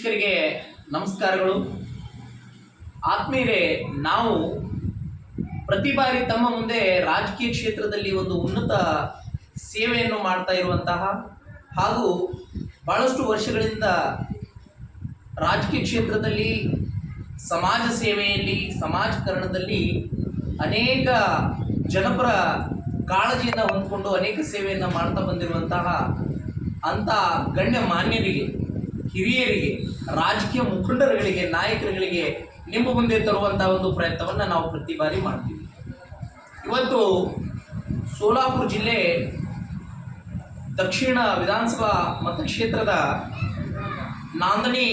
ವೀಕ್ಷಕರಿಗೆ ನಮಸ್ಕಾರಗಳು. ಆತ್ಮೀಯರೇ, ನಾವು ಪ್ರತಿ ಬಾರಿ ತಮ್ಮ ಮುಂದೆ ರಾಜಕೀಯ ಕ್ಷೇತ್ರದಲ್ಲಿ ಒಂದು ಉನ್ನತ ಸೇವೆಯನ್ನು ಮಾಡ್ತಾ ಇರುವಂತಹ ಹಾಗೂ ಬಹಳಷ್ಟು ವರ್ಷಗಳಿಂದ ರಾಜಕೀಯ ಕ್ಷೇತ್ರದಲ್ಲಿ, ಸಮಾಜ ಸೇವೆಯಲ್ಲಿ, ಸಮಾಜಕರಣದಲ್ಲಿ ಅನೇಕ ಜನಪರ ಕಾಳಜಿಯನ್ನು ಹೊಂದ್ಕೊಂಡು ಅನೇಕ ಸೇವೆಯನ್ನು ಮಾಡ್ತಾ ಬಂದಿರುವಂತಹ ಅಂಥ ಗಣ್ಯ ಮಾನ್ಯರಿಗೆ ಹಿರಿಯರಿಗೆ, ರಾಜಕೀಯ ಮುಖಂಡರುಗಳಿಗೆ, ನಾಯಕರುಗಳಿಗೆ ನಿಮ್ಮ ಮುಂದೆ ತರುವಂತಹ ಒಂದು ಪ್ರಯತ್ನವನ್ನು ನಾವು ಪ್ರತಿ ಬಾರಿ ಮಾಡ್ತೀವಿ. ಇವತ್ತು ಸೋಲಾಪುರ ಜಿಲ್ಲೆ ದಕ್ಷಿಣ ವಿಧಾನಸಭಾ ಮತಕ್ಷೇತ್ರದ ನಾಂದಣಿ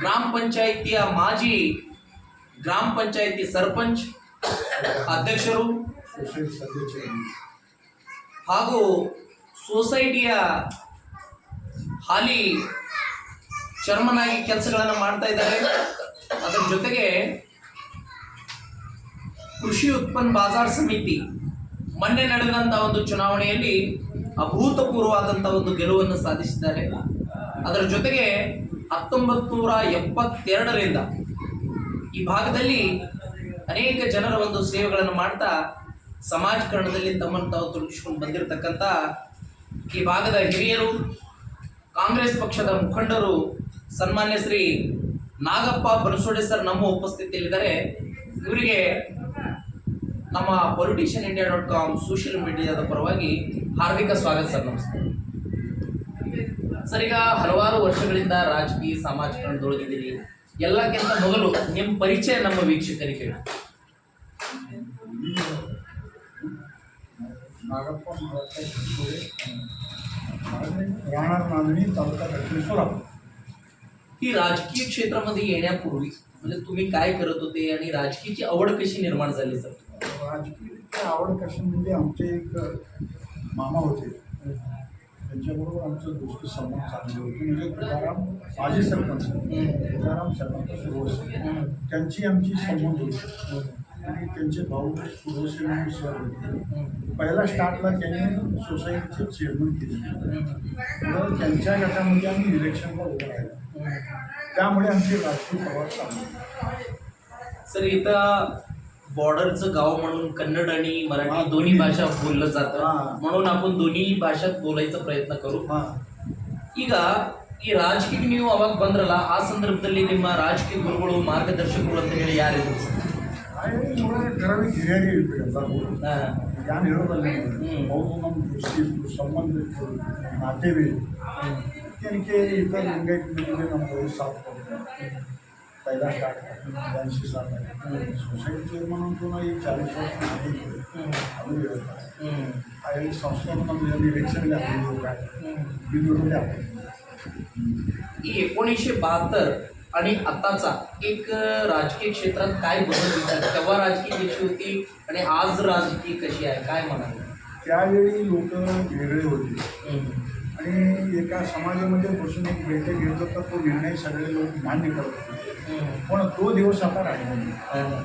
ಗ್ರಾಮ ಪಂಚಾಯಿತಿಯ ಮಾಜಿ ಗ್ರಾಮ ಪಂಚಾಯಿತಿ ಸರ್ಪಂಚ್, ಅಧ್ಯಕ್ಷರು ಹಾಗೂ ಸೊಸೈಟಿಯ ಹಾಲಿ ಚರ್ಮನ್ ಆಗಿ ಕೆಲಸಗಳನ್ನು ಮಾಡ್ತಾ ಇದ್ದಾರೆ. ಅದರ ಜೊತೆಗೆ ಕೃಷಿ ಉತ್ಪನ್ನ ಬಾಜಾರ್ ಸಮಿತಿ ಮೊನ್ನೆ ನಡೆದಂತಹ ಒಂದು ಚುನಾವಣೆಯಲ್ಲಿ ಅಭೂತಪೂರ್ವವಾದಂಥ ಒಂದು ಗೆಲುವನ್ನು ಸಾಧಿಸಿದ್ದಾರೆ. ಅದರ ಜೊತೆಗೆ ಹತ್ತೊಂಬತ್ತು ನೂರ ಎಪ್ಪತ್ತೆರಡರಿಂದ ಈ ಭಾಗದಲ್ಲಿ ಅನೇಕ ಜನರ ಒಂದು ಸೇವೆಗಳನ್ನು ಮಾಡ್ತಾ ಸಮಾಜಕರಣದಲ್ಲಿ ತಮ್ಮನ್ನು ತಾವು ತೊಡಗಿಸಿಕೊಂಡು ಬಂದಿರತಕ್ಕಂಥ ಈ ಭಾಗದ ಹಿರಿಯರು, ಕಾಂಗ್ರೆಸ್ ಪಕ್ಷದ ಮುಖಂಡರು ಸನ್ಮಾನ್ಯ ಶ್ರೀ ನಾಗಪ್ಪ ಬನಸೋಡೆ ಸರ್ ನಮ್ಮ ಉಪಸ್ಥಿತಿಯಲ್ಲಿದ್ದಾರೆ. ಇವರಿಗೆ ನಮ್ಮ politician India dot com social ಮೀಡಿಯಾದ ಪರವಾಗಿ ಹಾರ್ದಿಕ ಸ್ವಾಗತ ಸರ್, ನಮಸ್ಕಾರ. ಸರ್, ಈಗ ಹಲವಾರು ವರ್ಷಗಳಿಂದ ರಾಜಕೀಯ ಸಾಮಾಜಿಕ ದೊಳಗಿದ್ದೀರಿ ಎಲ್ಲಕ್ಕಿಂತ ಮೊದಲು ನಿಮ್ಮ ಪರಿಚಯ ನಮ್ಮ ವೀಕ್ಷಕರಿಗೆ ಹೇಳಿ. ನಾಗಪ್ಪ ನಾಗಪ್ಪ ತಾಲೂಕಾ ದಕ್ಷಿಣೇಶ್ವರ नांदणी ही राजकीय क्षेत्रामध्ये येण्यापूर्वी म्हणजे तुम्ही काय करत होते आणि राजकीयची आवड कशी निर्माण झाली सर? राजकीय आवड कशी म्हणजे आमचे एक मामा होते. त्यांच्याबरोबर आमचं दोस्ती संबंध चालले होते. म्हणजे तुकाराम माझे सरपंच. तुकाराम सरपंच सुरवसे. त्यांची आमची संबंध होती. आणि त्यांचे भाऊ सुरवसे म्हणून सर होते. पहिला स्टार्टला त्यांनी सोसायटीचे चेअरमन केले. तर त्यांच्या गटामध्ये आम्ही इलेक्शनला उभं राहिलो. त्यामुळे आमचे राजकीय प्रवास चालू सर इथं बॉर्डरचं गाव म्हणून कन्नड आणि हा, मराठी दोन्ही दोन्ही. भाषा बोललं हा. जातं म्हणून आपण दोन्ही भाषात बोलायचा ಪ್ರಯತ್ನ ಕರು ಹಾಂ ಈಗ ಈ ರಾಜಕೀಯ ನೀವು ಅವಾಗ ಬಂದ್ರಲ್ಲ ಆ ಸಂದರ್ಭದಲ್ಲಿ ನಿಮ್ಮ ರಾಜಕೀಯ ಗುರುಗಳು ಮಾರ್ಗದರ್ಶಕರು ಅಂತ ಹೇಳಿ ಯಾರಿದ್ರು ಸರ್ आहे एवढं ठराविक ಹಿರಿಯರೇ ಇರ್ಬೇಕು ಎಲ್ಲರೂ ಹಾ. ಯಾರು ಹೇಳೋದಲ್ಲ ಹ್ಮ್. ಅವರು ನಮ್ಮ ದೃಷ್ಟಿ ಇತ್ತು ಸಂಬಂಧ ಇತ್ತು ನಾಟೇವೆ त्यांचे इतर लिंगायत मध्ये नंबर सात पडतो पहिला स्टार्ट ब्याऐंशी सात आहे. सोसायटी म्हणून पुन्हा एक चाळीस वर्ष नाही हम्म. अजून व्यवस्था आहे हम्म. आणि संस्थापना इलेक्शनला आपण लोक आहे हम्म. बिनविरोधी आपण की एकोणीसशे बहात्तर आणि आताचा एक राजकीय क्षेत्रात काय बदल दिसतात? तेव्हा राजकीय कशी होती आणि आज राजकीय कशी आहे? काय म्हणाल? त्यावेळी लोक वेगळे होते. आणि एका समाजामध्ये बसून एक बैठक घेत होता तो निर्णय सगळे लोक मान्य करत. पण तो दिवस आता राहिला नाही.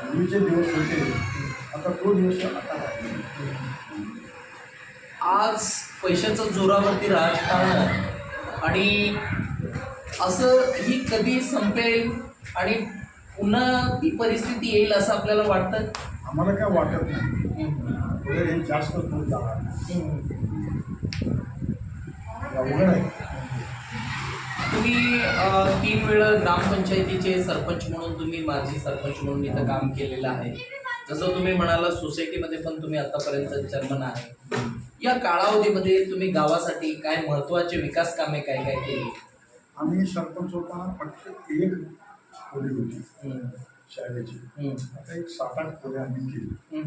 पूर्वीचे दिवस होते आता तो दिवस आता राहिला. आज पैशाच्या जोरावरती राजकारण आणि असं ही कधी संपेल आणि पुन्हा ती परिस्थिती येईल असं आपल्याला वाटतं आम्हाला काय वाटत नाही हे जास्त अवघड आहे. तुम्ही तीन वेळा ग्रामपंचायतीचे सरपंच म्हणून तुम्ही माजी सरपंच म्हणून इथं काम केलेलं आहे. जसं तुम्ही म्हणाला सोसायटीमध्ये पण तुम्ही आतापर्यंत चेअरमन आहे. या कालावधीमध्ये तुम्ही गावासाठी काय महत्त्वाचे विकास कामे काय काय केली? आम्ही सरपंच होताना फक्त एक खोली होती. शाळेची. आता एक सात आठ खोल्या आम्ही केली.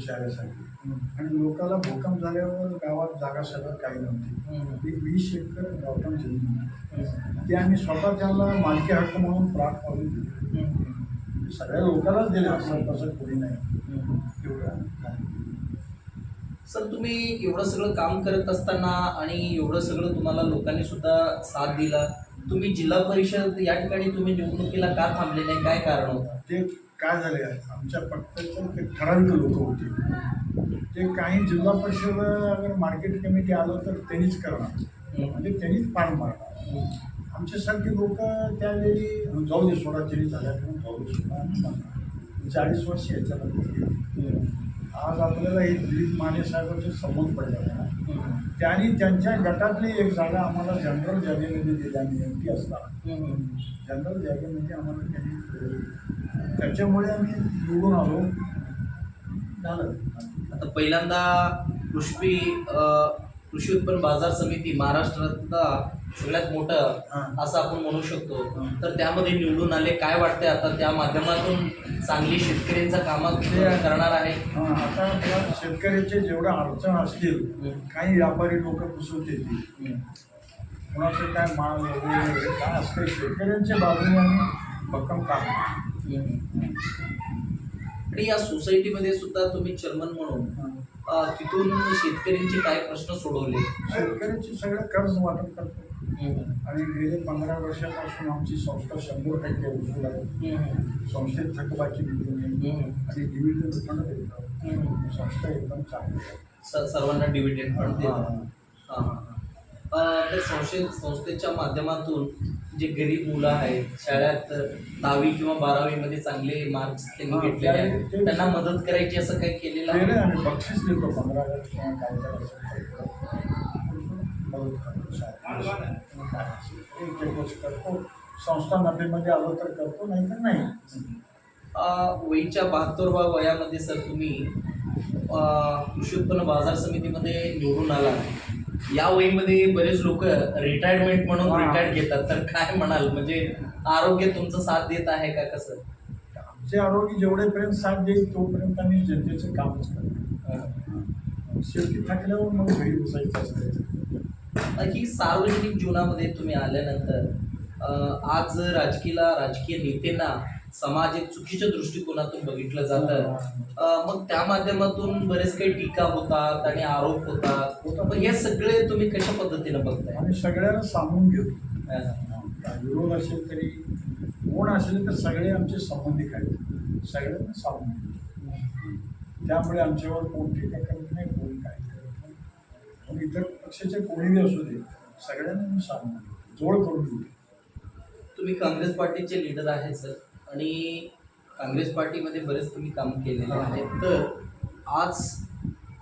शाळेसाठी हम्म. आणि लोकांना भूकंप झाल्यावर गावात जागा सगळं काही नव्हती. एक वीस एकर गावठाण जमीन होती. ते आम्ही स्वतः त्यांना मालकी हक्क म्हणून प्लॉट करून दिले. सगळ्या लोकांनाच दिले असं तसं कोणी नाही. एवढं. सर तुम्ही एवढं सगळं काम करत असताना आणि एवढं सगळं तुम्हाला लोकांनी सुद्धा साथ दिला तुम्ही जिल्हा परिषद या ठिकाणी तुम्ही निवडणुकीला का थांबले नाही काय कारण होतं ते काय झाले आमच्या ते ठराविक लोक होते ते काही जिल्हा परिषद अगर मार्केट कमिटी आलं तर त्यांनीच करणार म्हणजे त्यांनीच पार मारणार आमच्यासारखी लोक त्यावेळी जाऊ दे सोडा तरी झाल्या जाऊ दे सोडा. चाळीस वर्ष याच्यामध्ये गेली. आज आपल्याला हे दिलीप माने साहेबांचे संबंध पडले ना त्यांनी त्यांच्या गटातली एक जागा आम्हाला जनरल जागेमध्ये दिली आम्ही एम पी असताना जनरल जागेमध्ये आम्हाला त्यांनी. त्याच्यामुळे आम्ही निवडून आलो झालं आता पहिल्यांदा कृषी कृषी उत्पन्न बाजार समिती महाराष्ट्रातला सगळ्यात मोठं. असं आपण म्हणू शकतो. तर त्यामध्ये निवडून आले काय वाटते आता त्या माध्यमातून चांगली शेतकऱ्यांचं कामात करणार आहे आता शेतकऱ्याचे जेवढ्या अडचण असतील. काही व्यापारी लोक फसवत येतील कोणाचं काय माल वगैरे काय असते शेतकऱ्यांच्या बाजूने आम्ही भक्कम काम. आणि या सोसायटीमध्ये सुद्धा तुम्ही चेअरमन म्हणून तिथून शेतकऱ्यांचे काय प्रश्न सोडवले? शेतकऱ्याचे सगळं कर्ज वाटप करतो. आणि गेले पंधरा वर्षापासून आमची संस्था शंभर टक्के उचलू आहे. संस्थेत थकबाकी दिली नाही आणि डिव्हिडंड रिफंड देतो संस्था एकदम चांगली सर्वांना डिव्हिडंड पण देतात. तर संस्थे संस्थेच्या माध्यमातून जे गरीब मुलं आहेत शाळेत दहावी किंवा बारावीमध्ये चांगले मार्क्स त्यांनी घेतलेले आहेत. त्यांना मदत करायची असं काही केलेलं केलं आहे? बक्षीस देतो पंधरा हजार किंवा काय करतो. संस्था नफेमध्ये आलो तर करतो नाही. तर नाही वयीच्या बहात्तरवा वयामध्ये सर तुम्ही कृषी उत्पन्न बाजार समितीमध्ये निवडून आला या वयीमध्ये बरेच लोक रिटायरमेंट म्हणून. रिटायर्ड घेतात. तर काय म्हणाल? म्हणजे आरोग्य तुमचं साथ देत आहे का कसं? आमचे आरोग्य जेवढेपर्यंत साथ देईल तोपर्यंत आम्ही जनतेचं कामच करतो शेवटी थकल्यावर मग घरी बसायचं असतं. ही सार्वजनिक जीवनामध्ये तुम्ही आल्यानंतर आज राजकीयला राजकीय नेत्यांना समाज एक चुकीच्या दृष्टिकोनातून बघितलं जातं. मग त्या माध्यमातून बरेच काही टीका होतात आणि आरोप होतात. मग हे सगळे तुम्ही कशा पद्धतीनं बघताय? आम्ही सगळ्यांना घेतो अं, विरोध असेल तरी कोण असेल तर सगळे आमचे संबंधित आहेत. सगळ्यांना सामावून घेतो त्यामुळे आमच्यावर कोण टीका करत नाही कोण काय करत नाही. पण इतर पक्षाचे कोणीही असू दे सगळ्यांना मी घेतो जोड करून घेतो तुम्ही काँग्रेस पार्टीचे लीडर आहे सर. आणि काँग्रेस पार्टीमध्ये बरेच तुम्ही काम केलेले आहे तर आज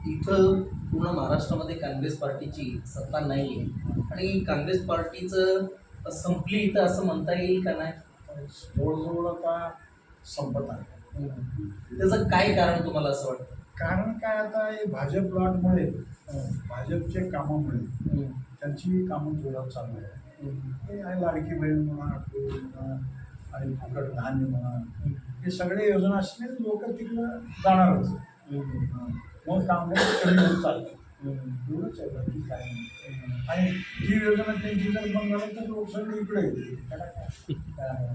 इथं पूर्ण महाराष्ट्रामध्ये काँग्रेस पार्टीची सत्ता नाही आहे आणि काँग्रेस पार्टीचं संपली इथं असं म्हणता येईल का नाही? जवळजवळ आता संपत आहे. त्याचं काय कारण तुम्हाला असं वाटतं? कारण काय आता हे भाजप लॉटमुळे भाजपचे कामामुळे त्यांची कामं जोरात चालू आहे लाडकी बहीण म्हणा आणि फुकट धान्य म्हणा. हे सगळे योजना असले लोक तिकडं जाणारच. मग कामगार कमी होत चालतं एवढंच आहे बाकी काय आणि ती योजना त्यांची जर बंद झाली तर लोक सगळे इकडे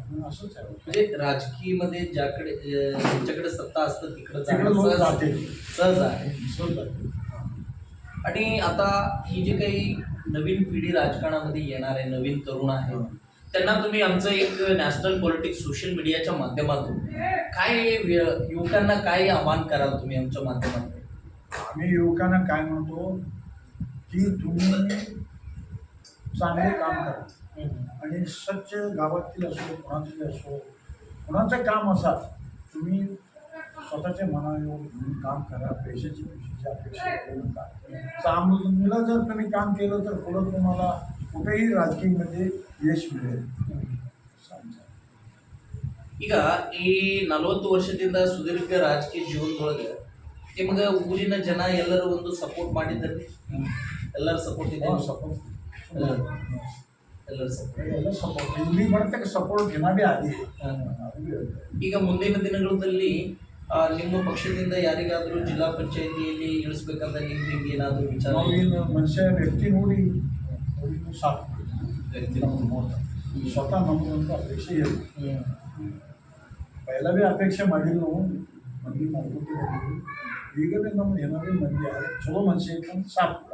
मग असंच आहे. म्हणजे राजकीयमध्ये ज्याकडे ज्यांच्याकडे सत्ता असतं तिकडं लोक जाते सहज आहे. सहज जाते. आणि आता ही जी काही नवीन पिढी राजकारणामध्ये येणार आहे नवीन तरुण आहे त्यांना तुम्ही आमचं एक नॅशनल पॉलिटिक्स सोशल मीडियाच्या माध्यमातून काय युवकांना काय आव्हान कराल तुम्ही आमच्या माध्यमातून? आम्ही युवकांना काय म्हणतो की तुम्ही चांगले काम करा. आणि स्वच्छ गावातील असो कोणाचे असो कोणाचं काम असा तुम्ही स्वतःच्या मनावर घेऊन काम करा. पैशाची पैशाची अपेक्षा करू नका. चांगलं जर तुम्ही काम केलं तर पुढं तुम्हाला कुठेही राजकीयमध्ये यश मिळेल सांगतो. ಈಗ ಈ ನಲವತ್ತು ವರ್ಷದಿಂದ ಸುದೀರ್ಘ ರಾಜಕೀಯ ಜೀವನದೊಳಗೆ ನಿಮಗೆ ಊರಿನ ಜನ ಎಲ್ಲರೂ ಒಂದು ಸಪೋರ್ಟ್ ಮಾಡಿದ್ದಾರೆ ಎಲ್ಲರ ಸಪೋರ್ಟ್ ಇದೆ हो, support. ಎಲ್ಲರ ಸಪೋರ್ಟ್ ಎಲ್ಲ ಸಪೋರ್ಟ್ ಇಲ್ಲಿ ಬರ್ತಕ್ಕ ಸಪೋರ್ಟ್ ಏನಾಗೇ ಆಗಿ ಈಗ ಮುಂದಿನ ದಿನಗಳಲ್ಲಿ ಆ, ನಿಮ್ಮ ಪಕ್ಷದಿಂದ ಯಾರಿಗಾದರೂ ಜಿಲ್ಲಾ ಪಂಚಾಯತಿಯಲ್ಲಿ ಇಳಿಸ್ಬೇಕಂತ ನಿಮ್ಗೆ ಏನಾದರೂ ವಿಚಾರ ನಾವು ಏನು ಮನುಷ್ಯ ವ್ಯಕ್ತಿ ನೋಡಿ ನೋಡಿ ಸಾಕು ವ್ಯಕ್ತಿ ನಮ್ಗೆ ನೋಡ್ತಾರೆ. ಸ್ವತಃ ನಮಗೊಂದು ಅಪೇಕ್ಷೆ ಇಲ್ಲ ಹ್ಮ್. पहिला बी अपेक्षा ಮಾಡಿಲ್ಲ ನಾವು ಮಂದಿ ಮಾಡ್ಕೊತೀವಿ ಈಗ ಬಿ ನಮ್ದು ಏನೋ ಬಿ ಮಂದಿ आहे ಚಲೋ ಮನುಷ್ಯ ಇಟ್ಕೊಂಡು ಸಾಕು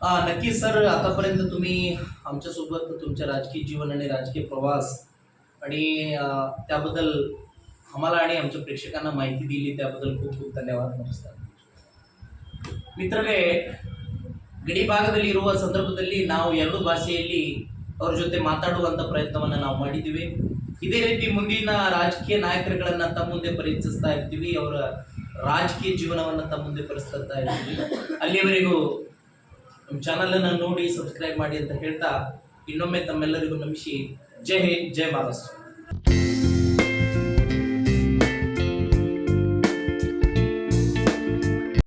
आ, नक्कीच सर आतापर्यंत तुम्ही आमच्यासोबत तुमच्या राजकीय जीवन आणि राजकीय प्रवास आणि अ, त्याबद्दल आम्हाला आणि आमच्या प्रेक्षकांना माहिती दिली त्याबद्दल खूप खूप धन्यवाद नमस्कार मित्रगे ಗಡಿ ಭಾಗದಲ್ಲಿ ಇರುವ ಸಂದರ್ಭದಲ್ಲಿ ನಾವು ಎರಡು ಭಾಷೆಯಲ್ಲಿ ಅವ್ರ ಜೊತೆ ಮಾತಾಡುವಂತ ಪ್ರಯತ್ನವನ್ನ ನಾವು ಮಾಡಿದ್ದೀವಿ. ಇದೇ ರೀತಿ ಮುಂದಿನ ರಾಜಕೀಯ ನಾಯಕರುಗಳನ್ನ ತಮ್ಮ ಮುಂದೆ ಪರಿಚಯಿಸ್ತಾ ಇರ್ತೀವಿ. ಅವರ ರಾಜಕೀಯ ಜೀವನವನ್ನ ತಮ್ಮ ಮುಂದೆ ಪರಿಸ್ತಾ ಇರ್ತೀವಿ. ಅಲ್ಲಿಯವರೆಗೂ ನಮ್ಮ ಚಾನಲ್ ಅನ್ನ ನೋಡಿ ಸಬ್ಸ್ಕ್ರೈಬ್ ಮಾಡಿ ಅಂತ ಹೇಳ್ತಾ ಇನ್ನೊಮ್ಮೆ ತಮ್ಮೆಲ್ಲರಿಗೂ ನಮಿಸಿ ಜೈ ಹಿಂದ್, ಜೈ ಮಹಾರಾಷ್ಟ್ರ.